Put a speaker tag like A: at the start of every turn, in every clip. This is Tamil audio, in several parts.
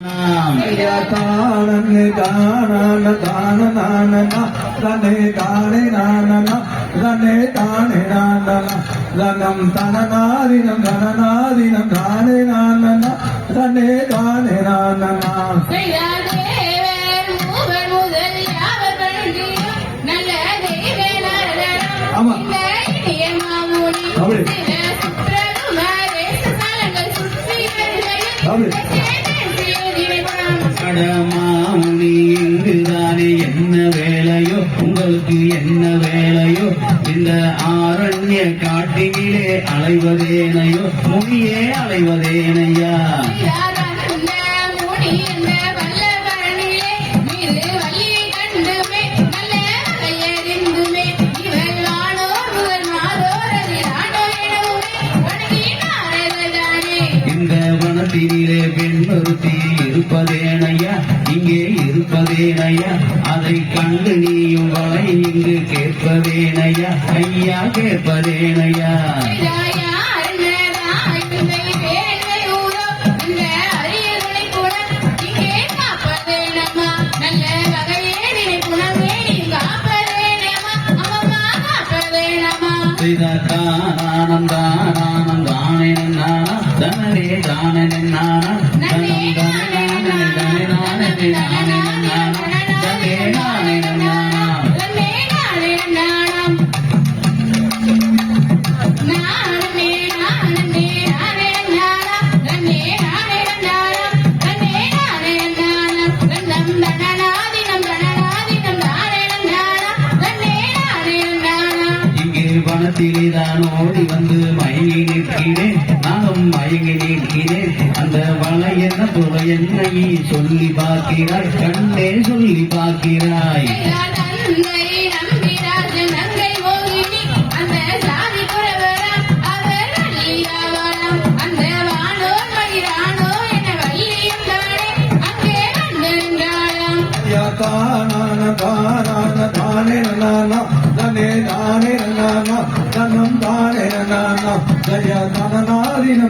A: தானே தான தான நான தனே தானே நான தனே தானே நான தனம் தனநாதினம் தனநாதினம் தானே நான தனே தானே நான
B: செய்யாதேவர்
C: அலைவதேனையோ
B: எனவுமே அலைவதேனையா?
C: இந்த வனத்தினிலே பெண் ஒருத்தி இருப்பதேனையா? இங்கே கேட்பதேனையா அதை கண்டு நீயும் வலை இங்கு கேட்பதேனையா ஐயா கேட்பதேனையா தானம் தானம் தானே நானா தனரே தானே இங்கே வனத்திலே தான் ஓடி வந்து மயங்கி நிற்கிறேன். நானும் மயங்கி நிற்கிறேன். அந்த வலை என்ன துறை என்னை சொல்லி பார்க்கிறாய். கண்ணே சொல்லி பார்க்கிறாய்.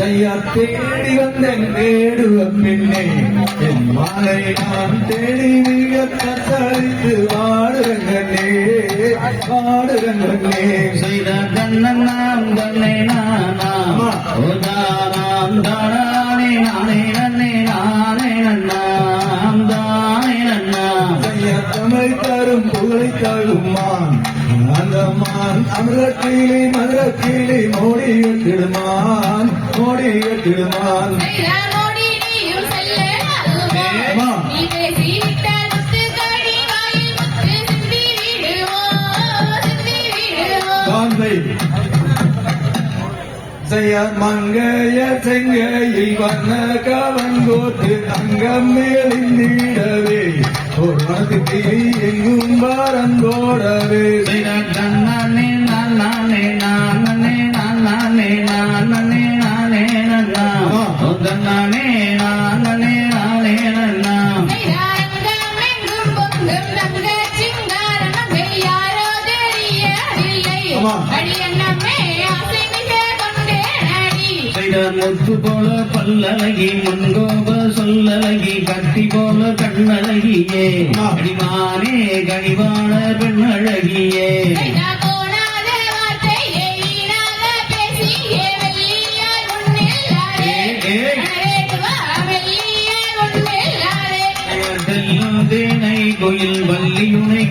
A: நான நான நானே நாம் நானே நன்னா நன்னை செய்ய தேடி வந்தேன் தேடுவ பின்னே என் மாலை நான் தேடி மிக தத்தளித்து வாடுறங்கண்ணே வாடுறங்கண்ணே
C: செய்த கண்ணன் நாம் தன்னை நானாம். உதானாம் தானே நானே நன்னே நானே நன்னாம். தானே
A: செய்ய தமிழ் தரும் புகழை தரும் மான் அந்த மான் அமிர்தக்கிளி மதுரக்கிளி மோடி எட்டிடுமான் மோடி எட்டிடுமான் காந்தை. செய்ய மங்கைய செங்கையில் வண்ண கவங்கோத்து அங்கம் மேலிந்திடவே ஒரு மனதுக்கு எங்கும் பறந்தோடவே
C: போல பல்லழகி முன்கோப சொல்லழகி கத்தி போல கண்ணழகியே. அடிமானே கனிவான பெண்ணழகியே.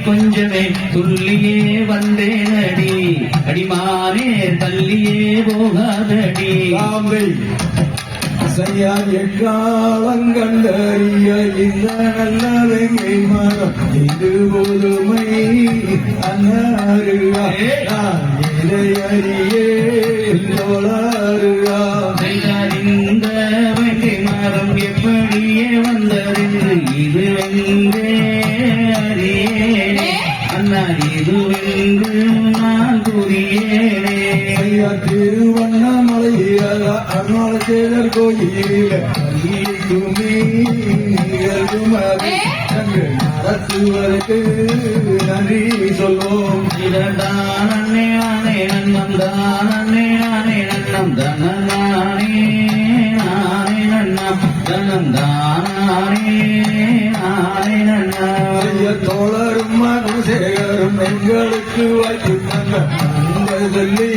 C: கொஞ்சமே துள்ளியே வந்தேனடி. அடிமானே தள்ளியே போகாதடி.
A: காம்பை செய்யா எக்காலம் கண்டறிய இந்த நல்ல வெங்கை மரம். இது புதுமை அன்னருகா நான் இதை அறியே தோழருகா ஐயா திருவண்ணாமலை கோயில. நீக்குமே நிகழ்வுமதி தங்கள் நடத்துவதற்கு நன்றி சொல்வோம்.
C: இததான் அண்ணே நானே நன்னம் தான் அண்ணே நானே நன்னம் தனநானே நானே நன்னம் தனம் தானே நானே நன்னம்
A: ஐயா தோழரும் மனசேகரும் எங்களுக்கு வாய்ப்பு சொல்லி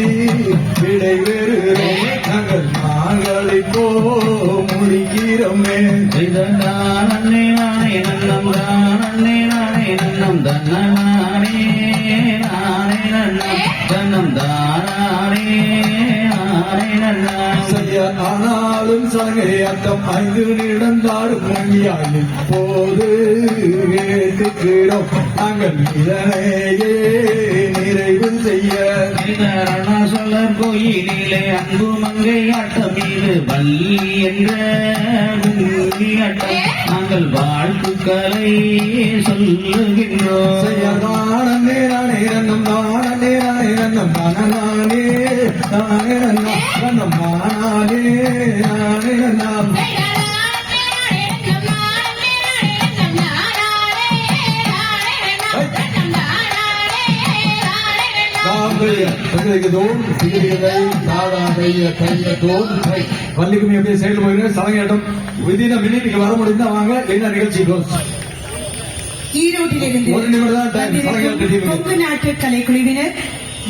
A: விடைபெறுகிறோம் நாங்கள் நாங்களை போ முடிக்கிறோமே
C: இததான் அண்ணே நானே நன்னம் தான் அண்ணே நானே நன்னம் தனநானே நானே நன்னம் தனம் தானே நானே நன்னம்
A: செய்ய ஆனாலும் சலங்கையாட்டம் ஐந்து நிடந்தாடும் இப்போது கேட்டுக்கிறோம் நாங்கள் இதனையே நிறைவு செய்ய
C: அருணாசலர் கோயிலே அன்பு மங்கை ஆட்டம் இது வள்ளி என்ற கும்மியாட்டம் நாங்கள் வாழ்த்துக்களை சொல்லுகின்றோம்.
A: செய்யதானே நானே தானே தானே பள்ளிக்கும் எப்படி செயல் போகிறேன் சலங்கையாட்டம் விதின மினிட்டுக்கு வர முடிந்தா வாங்க என்ன நிகழ்ச்சி close.
D: ஈரோட்டிலிருந்து
A: ஒரு நிமிடம் தான் time. சலங்கையாட்ட
D: வந்திருக்கும்
A: team.
D: கொங்கு நாட்டு கலைக்குழுவினர்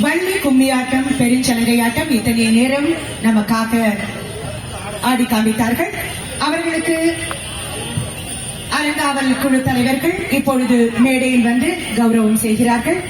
D: வள்ளி கும்மியாட்டம் பெருஞ்சலங்கையாட்டம் இத்தகைய நேரம் நமக்காக ஆடி காண்பித்தார்கள் அவர்களுக்கு அலங்காவல் குழு தலைவர்கள் இப்பொழுது மேடையில் வந்து கௌரவம் செய்கிறார்கள்